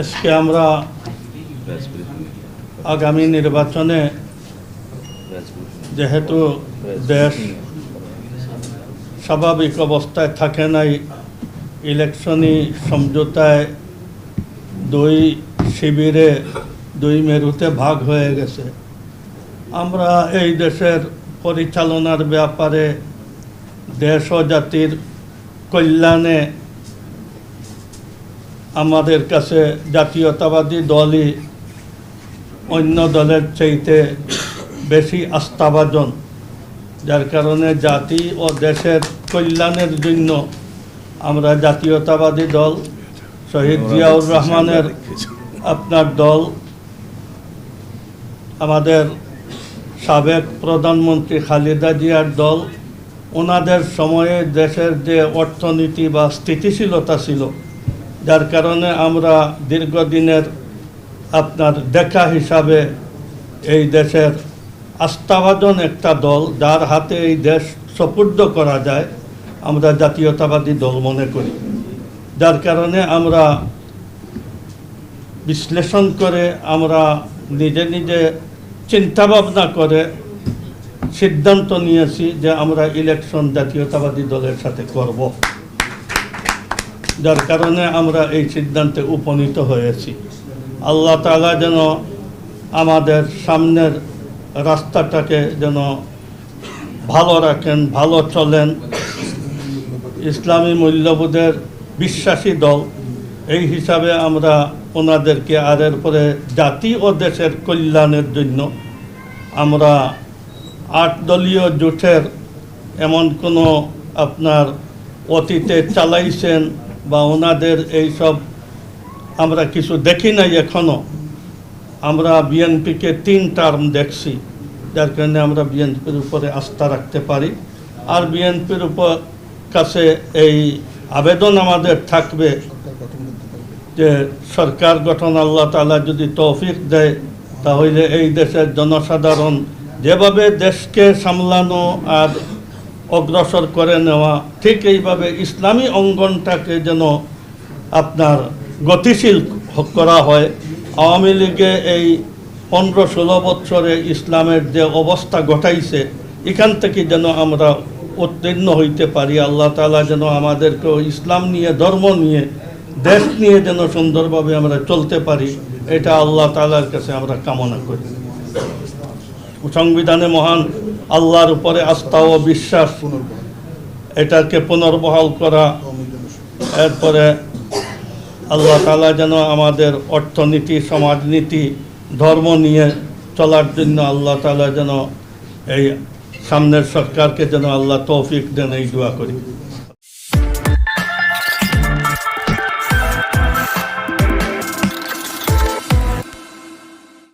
আজকে আমরা আগামী নির্বাচনে যেহেতু দেশ স্বাভাবিক অবস্থায় থাকে নাই ইলেকশনই সমঝোতায় দুই শিবিরে দুই মেরুতে ভাগ হয়ে গেছে। আমরা এই দেশের পরিচালনার ব্যাপারে দেশ ও জাতির কল্যাণে আমাদের কাছে জাতীয়তাবাদী দলই অন্য দলের চাইতে বেশি আস্থাভাজন, যার কারণে জাতি ও দেশের কল্যাণের জন্য আমরা জাতীয়তাবাদী দল, শহীদ জিয়াউর রহমানের আপনার দল, আমাদের সাবেক প্রধানমন্ত্রী খালেদা জিয়ার দল, ওনাদের সময়ে দেশের যে অর্থনীতি বা স্থিতিশীলতা ছিল যার কারণে আমরা দীর্ঘদিনের আপনার দেখা হিসাবে এই দেশের আস্থাভাজন একটা দল, যার হাতে এই দেশ সপুর্দ করা যায়, আমরা জাতীয়তাবাদী দল মনে করি। যার কারণে আমরা বিশ্লেষণ করে, আমরা নিজে নিজে চিন্তাভাবনা করে সিদ্ধান্ত নিয়েছি যে আমরা ইলেকশন জাতীয়তাবাদী দলের সাথে করব। যার কারণে আমরা এই সিদ্ধান্তে উপনীত হয়েছি। আল্লাহ তাআলা যেন আমাদের সামনের রাস্তাটাকে যেন ভালো রাখেন, ভালো চলেন। ইসলামী মূল্যবোধের বিশ্বাসী দল, এই হিসাবে আমরা ওনাদেরকে আর পরে জাতি ও দেশের কল্যাণের জন্য আমরা আট দলীয় জোটের এমন কোনো আপনার অতীতে চালাইছেন বা ওনাদের এইসব আমরা কিছু দেখি নাই এখনও আমরা বিএনপিকে তিন টার্ম দেখছি, যার কারণে আমরা বিএনপির উপরে আস্থা রাখতে পারি। আর বিএনপির উপর কাছে এই আবেদন আমাদের থাকবে যে সরকার গঠন আল্লাহ তালা যদি তৌফিক দেয়, তাহলে এই দেশের জনসাধারণ যেভাবে দেশকে সামলানো আর অগ্রসর করে নেওয়া। ঠিক এইভাবে ইসলামী অঙ্গনটাকে যেন আপনার গতিশীল করা হয়। আওয়ামী লীগে এই পনেরো ষোলো বৎসরে ইসলামের যে অবস্থা ঘটাইছে, এখান থেকে যেন আমরা উত্তীর্ণ হইতে পারি। আল্লাহ তালা যেন আমাদেরকে ইসলাম নিয়ে, ধর্ম নিয়ে, দেশ নিয়ে যেন সুন্দরভাবে আমরা চলতে পারি, এটা আল্লাহ তালার কাছে আমরা কামনা করি। সংবিধানে মহান আল্লাহর উপরে আস্থা ও বিশ্বাস এটাকে পুনর্বহাল করা। এরপরে আল্লাহ তালা যেন আমাদের অর্থনীতি, সমাজনীতি, ধর্ম নিয়ে চলার জন্য আল্লাহ তালা যেন এই সামনের সরকারকে যেন আল্লাহ তৌফিক দেন, এই দোয়া করি।